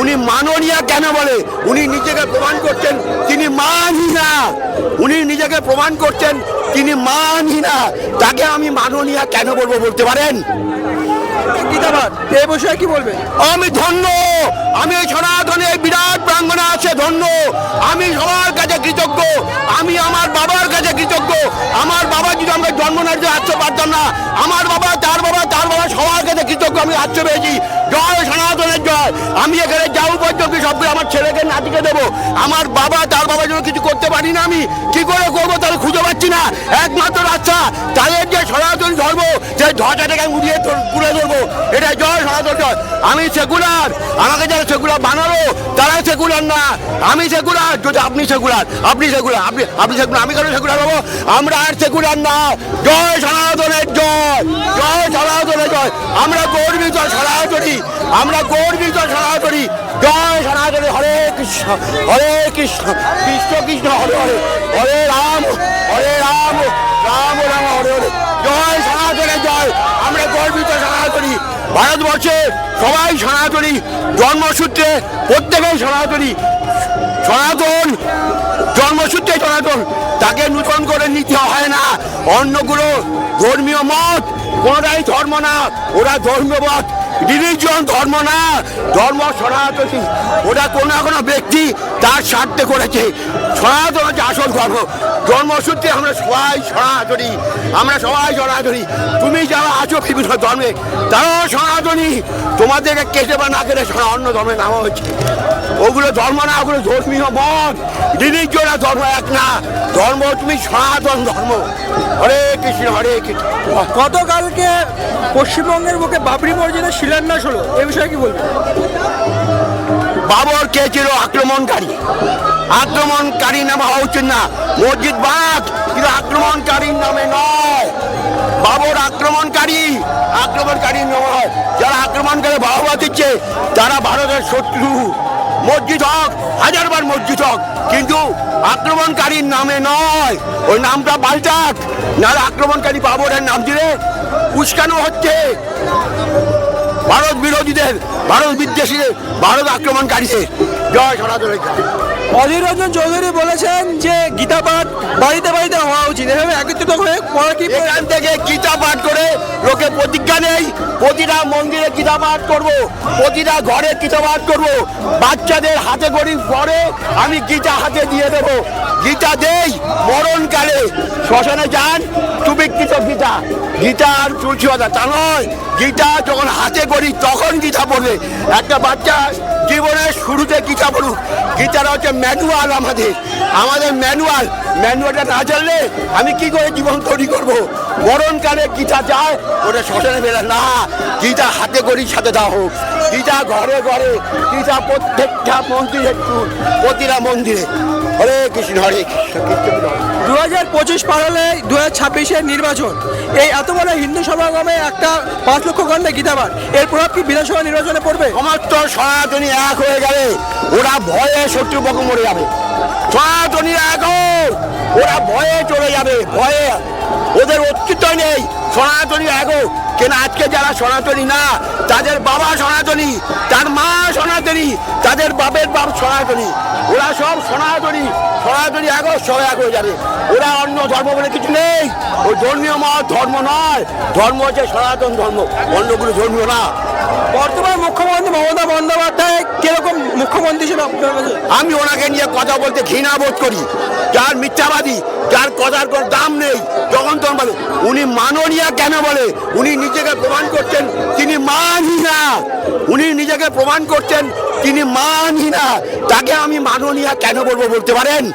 উনি মাননীয়া কেন বলে? উনি নিজেকে প্রমাণ করছেন তিনি মানহীনা। উনি নিজেকে প্রমাণ করছেন তিনি মানহীনা। তাকে আমি মাননীয়া কেন বলব বলতে পারেন? কি বলবে? আমি ধন্য। আমি সনাতনে বিরাট প্রাঙ্গণে আছে ধন্য। আমি সবার কাছে কৃতজ্ঞ। আমি আমার বাবার কাছে কৃতজ্ঞ। আমার বাবা যদি আমাকে জন্ম না দিতে আসতে পারতাম না, আমার বাবা, তার বাবা তার বাবা সবার কাছে কৃতজ্ঞ, আমি আসতে পেরেছি জয় সনাতনের জয়। আমি এখানে যাও পর্যন্ত সবগুলো আমার ছেলেকে নাতিকে দেবো। আমার বাবা, তার বাবার জন্য কিছু করতে পারি না আমি। কি করে করব তাহলে খুঁজে পাচ্ছি না। একমাত্র রাস্তা। তাদের যে সনাতন ধর্ম যে ধ্বজাটাকে উড়িয়ে তুলে ধরবো। এটা জয় সনাতন জয়। আমি সেকুলার। আমাকে যারা সেকুলার বানালো তারা সেকুলার না। আমি সেকুলার। যদি আপনি সেকুলার আপনি সেকুলার, আপনি আপনি সেকুলার। আমি কেন সেকুলার হব? আমরা আর সেকুলার না। জয় সনাতনের জয়। জয় জয়। আমরা গর্বিত সনাতনী আমরা গর্বিত সনাতনী জয় সনাতনী হরে কৃষ্ণ হরে কৃষ্ণ কৃষ্ণ কৃষ্ণ, হরে হরে হরে রাম হরে রাম রাম রাম, হরে হরে। জয় করে জয়। আমরা গর্বিত সনাতনী ভারতবর্ষে সবাই সনাতনী জন্মসূত্রে প্রত্যেকেই সনাতনী, সনাতন জন্মসূত্রে সনাতন। তাকে নূতন করে নিতে হয় না। অন্যগুলো ধর্মীয় মত, কোনোটাই ধর্ম না। ওরা ধর্মমত রিলিজিয়ন ধর্ম না। ধর্ম সনাতনী। ওটা কোনো না কোনো ব্যক্তি তার স্বার্থে করেছে। সনাতন হচ্ছে আসল ধর্ম। জন্মসূত্রে আমরা সবাই সনাতনী, আমরা সবাই সনাতনী। তুমি যারা আছো বিভিন্ন ধর্মে, তারাও সনাতনী। তোমাদেরকে কেটে বা না কেটে অন্য ধর্মে নামা হচ্ছে ওগুলো ধর্ম না, ওগুলো ধর্মীয় মত। আর ধর্ম এক না। ধর্ম তুমি সনাতন ধর্ম। হরে কৃষ্ণ হরে কৃষ্ণ। গতকালকে পশ্চিমবঙ্গের বুকে বাবরি মসজিদের শিলান্যাস হলো। এ বিষয়ে কি বলবেন? বাবর কে ছিল আক্রমণকারী। আক্রমণকারী নামে হওয়া উচিত না। মসজিদ বাদ, কিন্তু আক্রমণকারীর নামে নয়। বাবর আক্রমণকারী আক্রমণকারী নয়। যারা আক্রমণ করে বাহবা দিচ্ছে, তারা ভারতের শত্রু। মসজিদ হক, হাজারবার মসজিদ হক, কিন্তু আক্রমণকারীর নামে নয়। ওই নামটা পাল্টাক, নাহলে আক্রমণকারী বাবরের নাম দিলে উস্কানো হচ্ছে। ভারত বিরোধীদের ভারত বিদ্বেষীদের ভারত আক্রমণকারীদের জয় সরাজ। অধীর রঞ্জন চৌধুরী বলেছেন যে গীতা পাঠ বাড়িতে বাড়িতে হওয়া উচিত। এভাবে একত্রিত হয়ে পড়া কি এখান থেকে গীতা পাঠ করে লোকে প্রতিজ্ঞা নেই প্রতিটা মন্দিরে গীতা পাঠ করব, প্রতিটা ঘরে গীতা পাঠ করব। বাচ্চাদের হাতে করি পরে আমি গীতা হাতে দিয়ে দেব। গীতা দেই মরণকালে। শ্মশানে যান, সুবিকৃত গীতা। গীতা আর তুলসী পাতা, তা নয়। গীতা যখন হাতে করি তখন গীতা পড়বে। একটা বাচ্চা জীবনের শুরুতে গীতা পড়ুক। গীতাটা হচ্ছে ম্যানুয়াল আমাদের। আমাদের ম্যানুয়াল ম্যানুয়ালটা না চললে আমি কি করে জীবন তৈরি করব? মরণকালে গীতা যায়, ওটা শ্মশানে বেরা না, গীতা হাতে করি সাথে দাও গীতা ঘরে ঘরে যা প্রত্যেকটা মন্দিরে প্রতিটা মন্দিরে। হরে কৃষ্ণ হরে কৃষ্ণ। দু হাজার পঁচিশ পাড়ালে দু হাজার ছাব্বিশের নির্বাচন। এই এত বড় হিন্দু সমাগমে একটা পাঁচ লক্ষ ঘণ্টা গীতাবার এর প্রভাব কি বিধানসভা নির্বাচনে পড়বে? আমার তো সনাতনী এক হয়ে গেলে ওরা ভয়ে শত্রুপক্ষ মরে যাবে। সনাতনী এক হোক, ওরা ভয়ে চলে যাবে ভয়ে। ওদের অস্তিত্ব নেই। সনাতনী হোক। কেন আজকে যারা সনাতনী না তাদের বাবা সনাতনী তার মা সনাতনী তাদের বাপের বাপ সনাতনী। ওরা সব সনাতনী। সনাতনী এক হোক, সব এক হয়ে যাবে। ওরা অন্য ধর্ম বলে কিছু নেই। ওই ধর্মীয় মত ধর্ম নয়। ধর্ম হচ্ছে সনাতন ধর্ম। অন্যগুলো ধর্মীয় না। বর্তমান মুখ্যমন্ত্রী মমতা বন্দ্যোপাধ্যায় কীরকম মুখ্যমন্ত্রী হিসেবে আমি ওনাকে নিয়ে কথা বলতে ঘৃণা বোধ করি। যার মিথ্যাবাদী, যার কথার কোনো দাম নেই যখন তখন বলে। উনি মাননীয়া কেন বলে? উনি নিজেকে প্রমাণ করছেন, তিনি মানহীনা। উনি নিজেকে প্রমাণ করছেন, তিনি মানহীনা। তাকে আমি মাননীয়া কেন বলব বলতে পারেন?